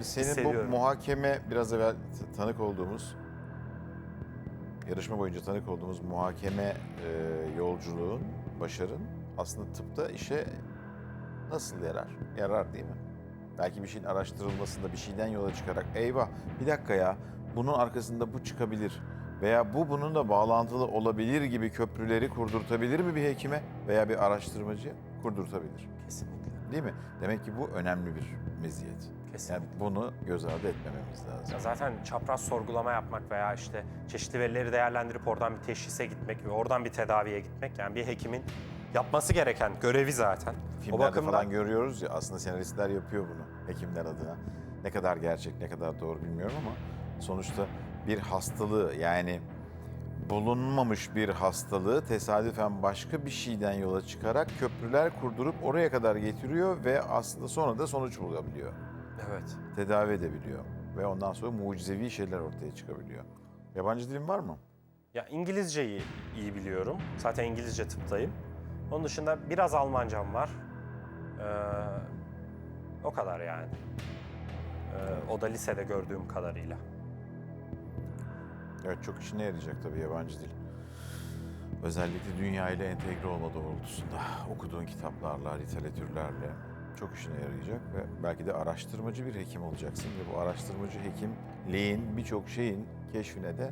Senin bu hissediyorum. muhakeme biraz evvel t- tanık olduğumuz yarışma boyunca tanık olduğumuz muhakeme e, yolculuğun, başarın aslında tıpta işe nasıl yarar? Yarar değil mi? Belki bir şeyin araştırılmasında bir şeyden yola çıkarak eyvah bir dakika ya bunun arkasında bu çıkabilir veya bu bununla bağlantılı olabilir gibi köprüleri kurdurtabilir mi bir hekime veya bir araştırmacıya? Kurdurtabilir. Kesinlikle. Değil mi? Demek ki bu önemli bir meziyet. Kesinlikle. Yani bunu göz ardı etmememiz lazım. Ya zaten çapraz sorgulama yapmak veya işte çeşitli verileri değerlendirip oradan bir teşhise gitmek ve oradan bir tedaviye gitmek yani bir hekimin yapması gereken görevi zaten. Filmlerde falan görüyoruz ya aslında senaristler yapıyor bunu hekimler adına. Ne kadar gerçek, ne kadar doğru bilmiyorum ama sonuçta bir hastalığı yani bulunmamış bir hastalığı tesadüfen başka bir şeyden yola çıkarak köprüler kurdurup oraya kadar getiriyor ve aslında sonra da sonuç bulabiliyor. Evet. Tedavi edebiliyor ve ondan sonra mucizevi şeyler ortaya çıkabiliyor. Yabancı dilin var mı? Ya İngilizceyi iyi biliyorum. Zaten İngilizce tıptayım. Onun dışında biraz Almancam var. Ee, o kadar yani. Ee, o da lisede gördüğüm kadarıyla. Evet çok işine yarayacak tabii yabancı dil. Özellikle dünya ile entegre olma doğrultusunda okuduğun kitaplarla, literatürlerle çok işine yarayacak ve belki de araştırmacı bir hekim olacaksın ve bu araştırmacı hekimliğin birçok şeyin keşfine de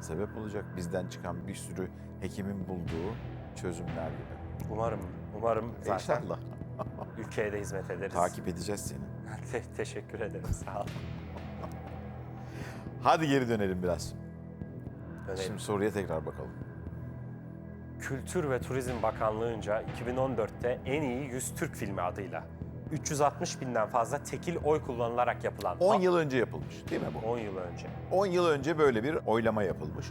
sebep olacak. Bizden çıkan bir sürü hekimin bulduğu çözümler gibi. Umarım, umarım zaten İnşallah. ülkeye de hizmet ederiz. Takip edeceğiz seni. Te- teşekkür ederim, sağ olun. Hadi geri dönelim biraz. Dönelim. Şimdi soruya tekrar bakalım. Kültür ve Turizm Bakanlığı'nca 2014'te en iyi 100 Türk filmi adıyla 360 binden fazla tekil oy kullanılarak yapılan 10 yıl önce yapılmış değil mi bu? 10 yıl önce 10 yıl önce böyle bir oylama yapılmış.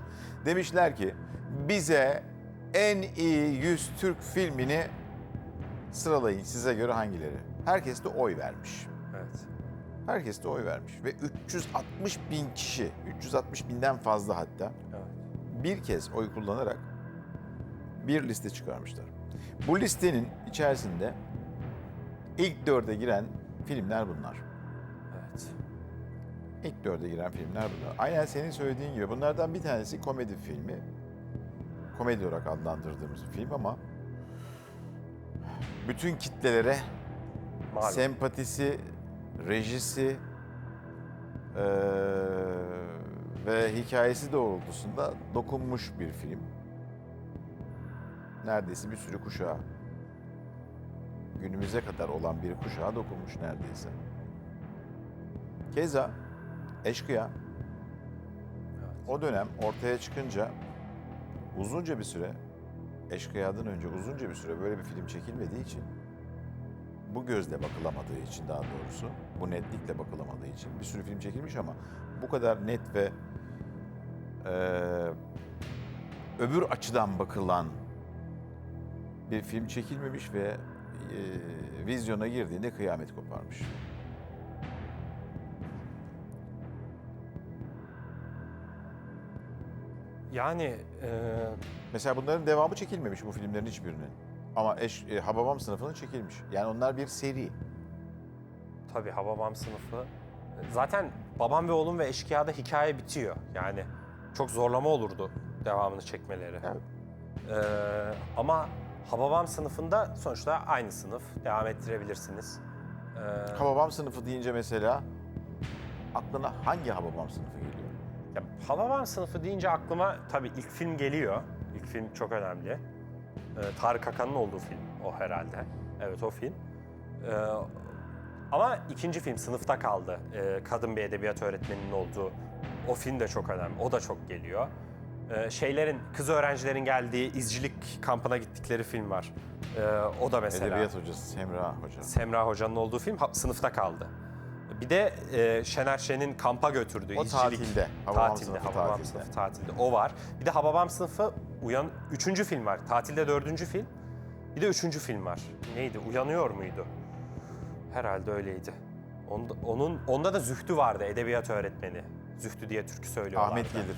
Demişler ki bize en iyi 100 Türk filmini sıralayın size göre hangileri? Herkes de oy vermiş. evet. Herkes de oy vermiş ve 360 bin kişi, 360 binden fazla hatta evet. bir kez oy kullanarak bir liste çıkarmışlar. Bu listenin içerisinde ilk dörde giren filmler bunlar. Evet. İlk dörde giren filmler bunlar. Aynen senin söylediğin gibi bunlardan bir tanesi komedi filmi. Komedi olarak adlandırdığımız bir film ama bütün kitlelere Malum. sempatisi, rejisi eee, ve hikayesi doğrultusunda dokunmuş bir film. Neredeyse bir sürü kuşağa, günümüze kadar olan bir kuşağa dokunmuş neredeyse. Keza Eşkıya o dönem ortaya çıkınca uzunca bir süre Eşkıya'dan önce uzunca bir süre böyle bir film çekilmediği için bu gözle bakılamadığı için daha doğrusu bu netlikle bakılamadığı için bir sürü film çekilmiş ama bu kadar net ve eee, öbür açıdan bakılan bir film çekilmemiş ve eee, vizyona girdiğinde kıyamet koparmış. Yani e, Mesela bunların devamı çekilmemiş bu filmlerin hiçbirinin. Ama eş, e, Hababam sınıfının çekilmiş. Yani onlar bir seri. tabii Hababam sınıfı. Zaten babam ve oğlum ve eşkıyada hikaye bitiyor. Yani çok zorlama olurdu devamını çekmeleri. Evet. Ee, ama Hababam sınıfında sonuçta aynı sınıf. Devam ettirebilirsiniz. Ee, Hababam sınıfı deyince mesela aklına hangi Hababam sınıfı geliyor? Ya, Hababam sınıfı deyince aklıma tabii ilk film geliyor. İlk film çok önemli. Ee, Tarık Akan'ın olduğu film o herhalde. Evet o film. Ee, ama ikinci film sınıfta kaldı. Ee, kadın bir edebiyat öğretmeninin olduğu. O film de çok önemli. O da çok geliyor. Ee, şeylerin, kız öğrencilerin geldiği izcilik kampına gittikleri film var. Ee, o da mesela. Edebiyat hocası Semra Hoca. Semra Hoca'nın olduğu film ha- sınıfta kaldı. Bir de e, Şener Şen'in kampa götürdüğü O izcilik. tatilde, Hababam tatilde, sınıfı Hababam tatilde. sınıfı tatilde. O var. Bir de Hababam sınıfı uyan üçüncü film var. Tatilde dördüncü film. Bir de üçüncü film var. Neydi? Uyanıyor muydu? Herhalde öyleydi. Onda, onun onda da Zühtü vardı edebiyat öğretmeni. Zühtü diye türkü söylüyorlardı. Ahmet gelir.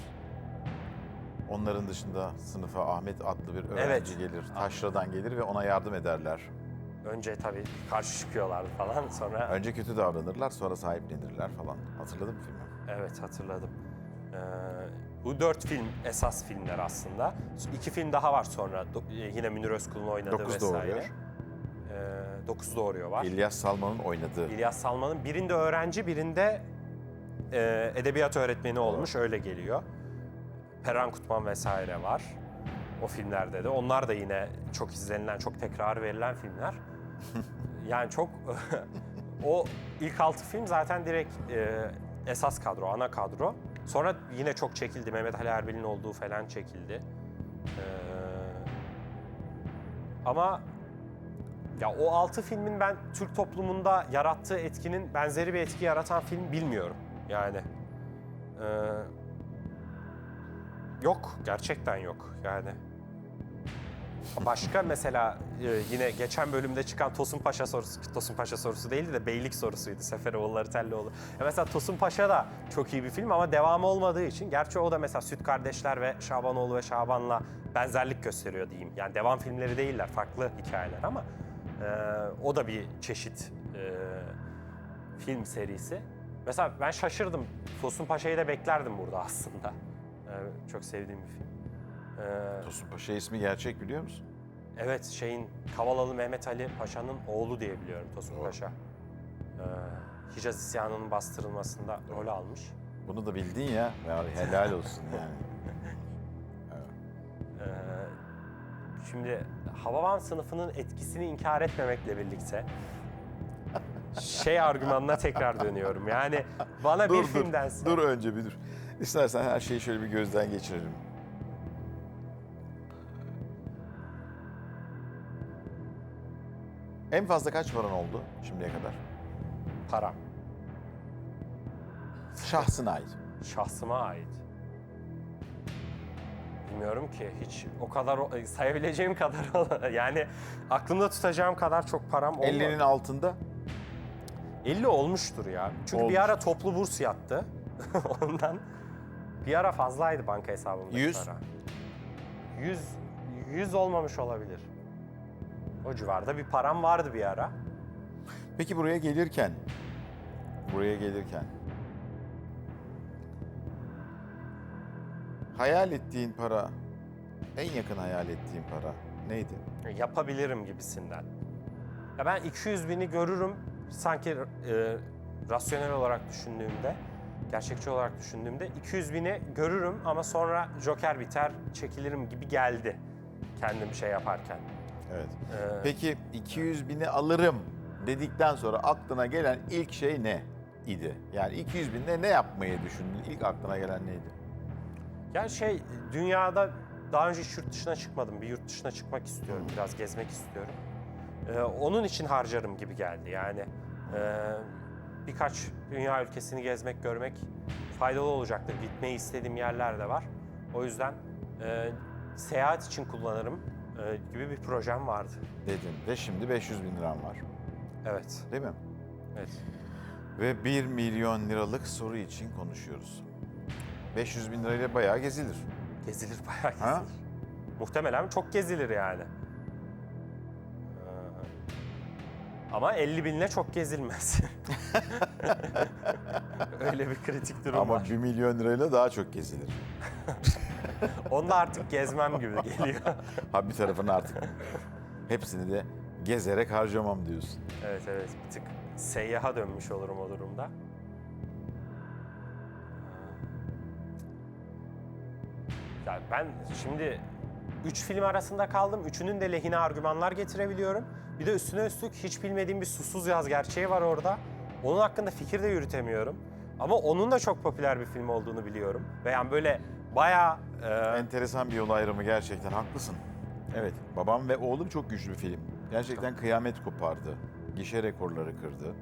Onların dışında sınıfa Ahmet adlı bir öğrenci Evet. gelir. Taşra'dan gelir ve ona yardım ederler. Önce tabii karşı çıkıyorlardı falan sonra Önce kötü davranırlar sonra sahiplenirler falan. Hatırladın mı filmi? evet hatırladım. Ee, bu dört film esas filmler aslında. İki film daha var sonra Do- e, yine Münir Özkul'un oynadığı Dokuz vesaire. Doğuruyor. Ee, Dokuz Doğuruyor var. İlyas Salman'ın oynadığı. İlyas Salman'ın birinde öğrenci birinde e, edebiyat öğretmeni olmuş öyle geliyor. Perran Kutman vesaire var o filmlerde de. Onlar da yine çok izlenilen, çok tekrar verilen filmler. yani çok o ilk altı film zaten direkt e, esas kadro, ana kadro. Sonra yine çok çekildi. Mehmet Ali Erbil'in olduğu falan çekildi. Ee, ama ya o altı filmin ben Türk toplumunda yarattığı etkinin benzeri bir etki yaratan film bilmiyorum. Yani ee, yok gerçekten yok yani. Başka mesela e, yine geçen bölümde çıkan Tosun Paşa sorusu, Tosun Paşa sorusu değildi de Beylik sorusuydu Seferoğulları Telloğlu. Ya mesela Tosun Paşa da çok iyi bir film ama devamı olmadığı için gerçi o da mesela Süt Kardeşler ve Şabanoğlu ve Şaban'la benzerlik gösteriyor diyeyim. Yani devam filmleri değiller, farklı hikayeler ama e, o da bir çeşit e, film serisi. Mesela ben şaşırdım. Tosun Paşa'yı da beklerdim burada aslında. E, çok sevdiğim bir film. E, Tosun Paşa ismi gerçek biliyor musun? Evet şeyin Kavalalı Mehmet Ali Paşa'nın oğlu diye biliyorum Tosun Doğru. Paşa. Ee, Hicaz isyanının bastırılmasında rol almış. Bunu da bildin ya. ya helal olsun yani. Ee, şimdi Hababam sınıfının etkisini inkar etmemekle birlikte şey argümanına tekrar dönüyorum. Yani bana bir filmden Dur önce bir dur. İstersen her şeyi şöyle bir gözden geçirelim. En fazla kaç paran oldu şimdiye kadar? para Şahsına ait. şahsıma ait. Bilmiyorum ki hiç o kadar o- sayabileceğim kadar yani aklımda tutacağım kadar çok param olmadı. 50'nin altında 50 olmuştur ya. Çünkü Olmuş. bir ara toplu burs yattı. Ondan bir ara fazlaydı banka hesabımda 100? para. 100 100 olmamış olabilir. O civarda bir param vardı bir ara. Peki buraya gelirken, buraya gelirken hayal ettiğin para, en yakın hayal ettiğin para neydi? Yapabilirim gibisinden. Ya ben 200 bini görürüm sanki e, rasyonel olarak düşündüğümde, gerçekçi olarak düşündüğümde 200 bini görürüm ama sonra Joker biter, çekilirim gibi geldi kendim şey yaparken. Evet. Ee, Peki 200 bini alırım dedikten sonra aklına gelen ilk şey ne idi? Yani 200 binde ne yapmayı düşündün? İlk aklına gelen neydi? Yani şey dünyada daha önce hiç yurt dışına çıkmadım. Bir yurt dışına çıkmak istiyorum. Biraz gezmek istiyorum. Ee, onun için harcarım gibi geldi. Yani e, birkaç dünya ülkesini gezmek, görmek faydalı olacaktır. Gitmeyi istediğim yerler de var. O yüzden e, seyahat için kullanırım e, gibi bir projem vardı. Dedin ve şimdi 500 bin liran var. Evet, Değil mi? evet. Ve 1 milyon liralık soru için konuşuyoruz. 500 bin lirayla bayağı gezilir. Gezilir bayağı gezilir. Ha? Muhtemelen çok gezilir yani. Ama 50 binle çok gezilmez. Öyle bir kritik durum Ama var. 1 milyon lirayla daha çok gezilir. Onda artık gezmem gibi geliyor. Ha bir tarafını artık hepsini de gezerek harcamam diyorsun. evet evet bir tık seyyaha dönmüş olurum o durumda. Ya ben şimdi üç film arasında kaldım. Üçünün de lehine argümanlar getirebiliyorum. Bir de üstüne üstlük hiç bilmediğim bir susuz yaz gerçeği var orada. Onun hakkında fikir de yürütemiyorum. Ama onun da çok popüler bir film olduğunu biliyorum. Ve yani böyle bayağı... e, Enteresan bir yol ayrımı gerçekten haklısın. Evet, babam ve oğlum çok güçlü bir film. Gerçekten kıyamet kopardı. Gişe rekorları kırdı.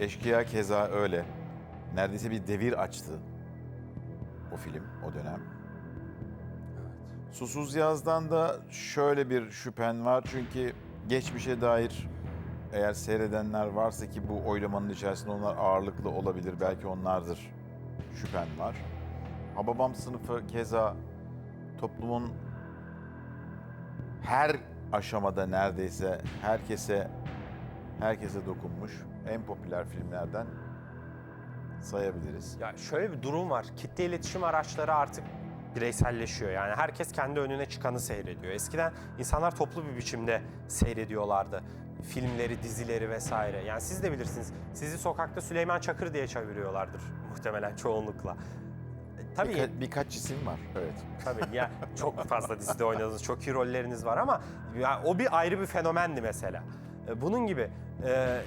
Eşkıya keza öyle. Neredeyse bir devir açtı o film o dönem. Susuz Yaz'dan da şöyle bir şüphen var çünkü geçmişe dair eğer seyredenler varsa ki bu oylamanın içerisinde onlar ağırlıklı olabilir belki onlardır şüphen var. Hababam sınıfı keza toplumun her aşamada neredeyse herkese herkese dokunmuş en popüler filmlerden sayabiliriz. Ya şöyle bir durum var. Kitle iletişim araçları artık bireyselleşiyor. Yani herkes kendi önüne çıkanı seyrediyor. Eskiden insanlar toplu bir biçimde seyrediyorlardı. Filmleri, dizileri vesaire. Yani siz de bilirsiniz. Sizi sokakta Süleyman Çakır diye çeviriyorlardır muhtemelen çoğunlukla. E, Tabii Birka- birkaç isim var. Evet. Tabii ya çok fazla dizide oynadınız, çok iyi rolleriniz var ama ya o bir ayrı bir fenomendi mesela. E, Bunun gibi e,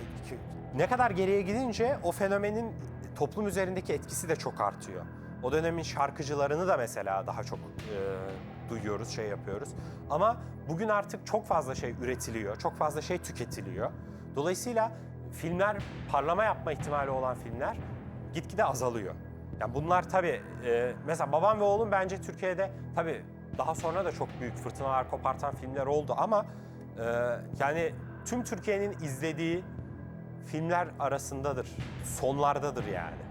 ne kadar geriye gidince o fenomenin toplum üzerindeki etkisi de çok artıyor. O dönemin şarkıcılarını da mesela daha çok e, duyuyoruz, şey yapıyoruz. Ama bugün artık çok fazla şey üretiliyor, çok fazla şey tüketiliyor. Dolayısıyla filmler, parlama yapma ihtimali olan filmler gitgide azalıyor. Yani bunlar tabii e, mesela Babam ve Oğlum bence Türkiye'de tabii daha sonra da çok büyük fırtınalar kopartan filmler oldu ama e, yani tüm Türkiye'nin izlediği filmler arasındadır, sonlardadır yani.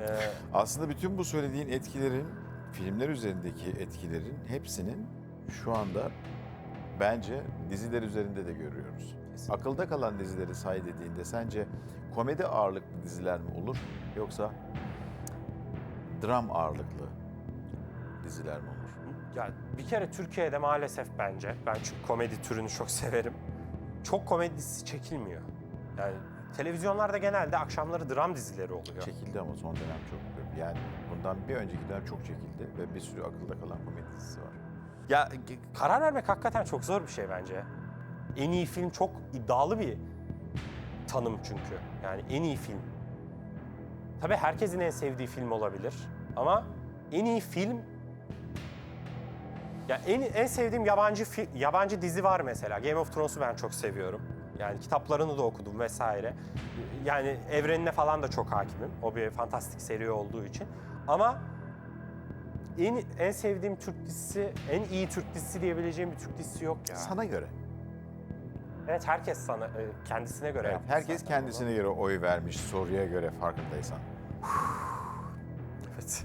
E, Aslında bütün bu söylediğin etkilerin, filmler üzerindeki etkilerin hepsinin şu anda bence diziler üzerinde de görüyoruz. Kesinlikle. Akılda kalan dizileri say dediğinde sence komedi ağırlıklı diziler mi olur yoksa dram ağırlıklı diziler mi olur? ya bir kere Türkiye'de maalesef bence, ben çünkü komedi türünü çok severim, çok komedi dizisi çekilmiyor. Yani televizyonlarda genelde akşamları dram dizileri oluyor. Çekildi ama son dönem çok. Yani bundan bir önceki dönem çok çekildi ve bir sürü akılda kalan komedi dizisi var. Ya karar vermek hakikaten çok zor bir şey bence. En iyi film çok iddialı bir tanım çünkü. Yani en iyi film. Tabii herkesin en sevdiği film olabilir ama en iyi film ya en en sevdiğim yabancı yabancı dizi var mesela. Game of Thrones'u ben çok seviyorum. Yani kitaplarını da okudum vesaire. Yani evrenine falan da çok hakimim. O bir fantastik seri olduğu için. Ama en, en sevdiğim Türk dizisi, en iyi Türk dizisi diyebileceğim bir Türk dizisi yok ya. Sana göre. Evet herkes sana e, kendisine göre Evet, herkes zaten kendisine göre oy vermiş soruya göre farkındaysan. bunu. Evet.